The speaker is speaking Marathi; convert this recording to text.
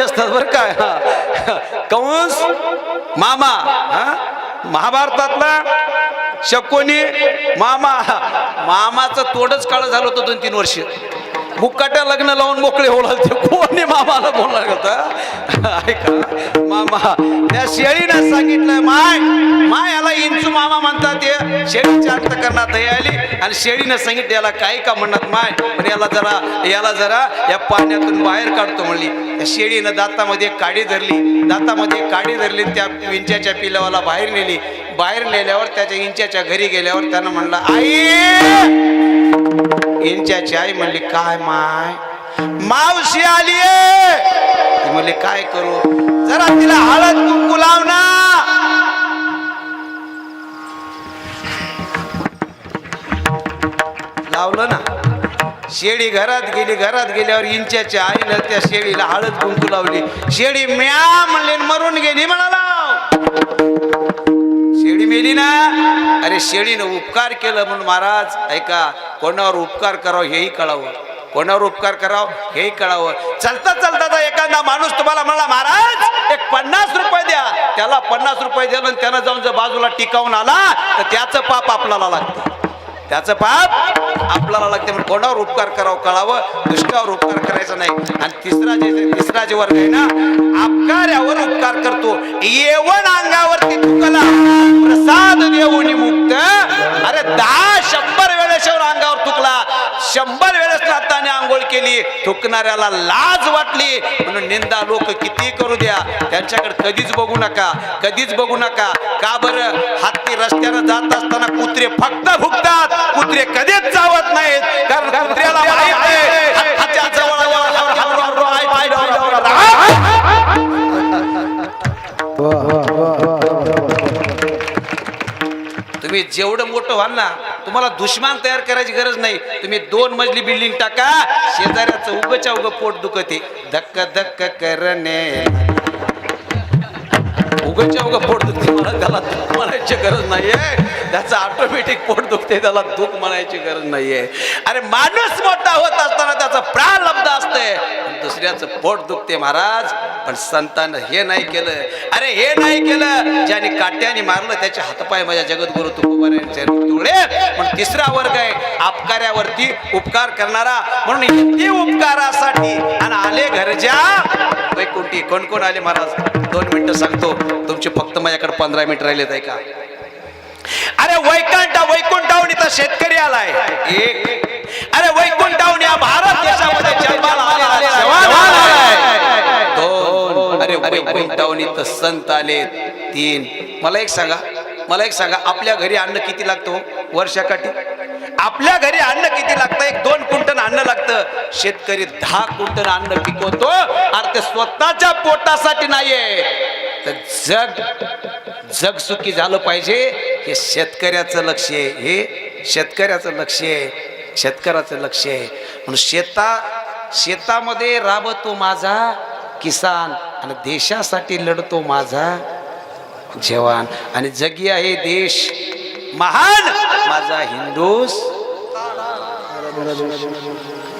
असतात बरं काय हा. कंस मामा हा? महाभारतातला शकोनी मामा. मामाचं तोडच काळ झालं होतं दोन तीन वर्ष. मुक्काट्या लग्न लावून मोकळे होणार ते कोणी मामाला बोलणार होता ऐका. मामा त्या शेळीनं सांगितलं माय माय याला इंचू मामा म्हणतात ते शेळीच्या करण्यात हे आली आणि शेळीनं सांगितलं याला काही का म्हणत माय पण याला जरा याला जरा या पाण्यातून बाहेर काढतो म्हणली. त्या शेळीनं दातामध्ये काडी धरली. दातामध्ये काडी धरली त्या विंच्याच्या पिलावाला बाहेर नेली. बाहेर नेल्यावर त्याच्या इंच्याच्या घरी गेल्यावर त्यानं म्हणलं आई! इंच्याची आई म्हणली काय माय? मावशी आली म्हणले काय करू? जरा तिला हळद कुंकू लाव ना. शेळी घरात गेली घरात गेल्यावर इंच्याच्या आईनं त्या शेळीला हळद कुंकू लावली. शेळी म्या म्हणले मरून गेली म्हणाला. शेळी मेली ना? अरे शेळीनं उपकार केलं म्हणून महाराज ऐका कोणावर उपकार करावं हेही कळावं. कोणावर उपकार करावं हेही कळावं. चलता चलता एखादा माणूस तुम्हाला म्हणला महाराज एक पन्नास रुपये द्या. त्याला पन्नास रुपये द्या आणि त्यानं जाऊन जर बाजूला टिकावून आला तर त्याचं पाप आपल्याला लागतं. त्याचं पाप आपल्याला लागते म्हणून कोणावर उपकार करावं कळावं? दुष्टावर उपकार करायचा नाही. आणि तिसरा जे तिसरा जे वर्ग आहे ना अपकार्यावर उपकार करतो. येवण अंगावरती तुकला प्रसाद देऊन मुक्त. अरे दहा शंभर वेळेसवर अंगावर तुकला शंभर वेळेस नाताने आंघोळ केली. थुकणाऱ्याला लाज वाटली. म्हणून निंदा लोक किती करू द्या. त्यांच्याकडे कधीच बघू नका. कधीच बघू नका. का बरं? हत्ती रस्त्यानं जात असताना कुत्रे फक्त भुकतात कुत्रे कधीच चावत नाहीत कारण कुत्र्याला माहीत. तुम्ही जेवढं मोठं व्हाल ना तुम्हाला दुश्मन तयार करायची गरज नाही तुम्ही दोन मजली बिल्डिंग टाका शेजाऱ्याचं उगच्या उग पोट दुखते धक्क धक्क करणे उगच्या उगा पोट दुखते मला त्याला दुःख म्हणायची गरज नाहीये. त्याचं ऑटोमॅटिक पोट दुखते त्याला दुःख म्हणायची गरज नाहीये. अरे माणूस मोठा होत असताना त्याचं प्रालब्ध असतंय दुसऱ्याचं पोट दुखते महाराज पण संतानं हे नाही केलं. अरे हे नाही केलं ज्याने काट्याने मारलं त्याचे हातपाय माझ्या जगद्गुरु तुकोबारायांचे तुळे पण तिसरा वर्ग आहे आपकाऱ्यावरती उपकार करणारा. म्हणून इतकी उपकारासाठी आणि आले घरच्या. वैकुंठी कोण कोण आले महाराज? दोन मिनिटं सांगतो. तुमचे फक्त माझ्याकडे पंधरा मिनिट राहिलेत आहे का? अरे वैकुंठ वैकुंठाहून इथं शेतकरी आलाय. एक. अरे वैकुंठाहून या भारत देशामध्ये जन्माला आलेला जवान आलाय दोन. अरे वैकुंठाहून इथं संत आले तीन. मला एक सांगा. मला एक सांगा. आपल्या घरी अन्न किती लागतो वर्षाकाठी? आपल्या घरी अन्न किती लागतं? एक दोन क्विंटल अन्न लागतं. शेतकरी दहा क्विंटल अन्न पिकवतो. अरे ते स्वतःच्या पोटासाठी नाहीये. तर जग जग सुखी झालं पाहिजे हे शेतकऱ्याचं लक्ष आहे. हे शेतकऱ्याचं लक्ष आहे. शेतकऱ्याचं लक्ष आहे. म्हणून शेता शेतामध्ये राबतो माझा किसान आणि देशासाठी लढतो माझा जवान. आणि जगी आहे देश. महान माझा हिंदूस.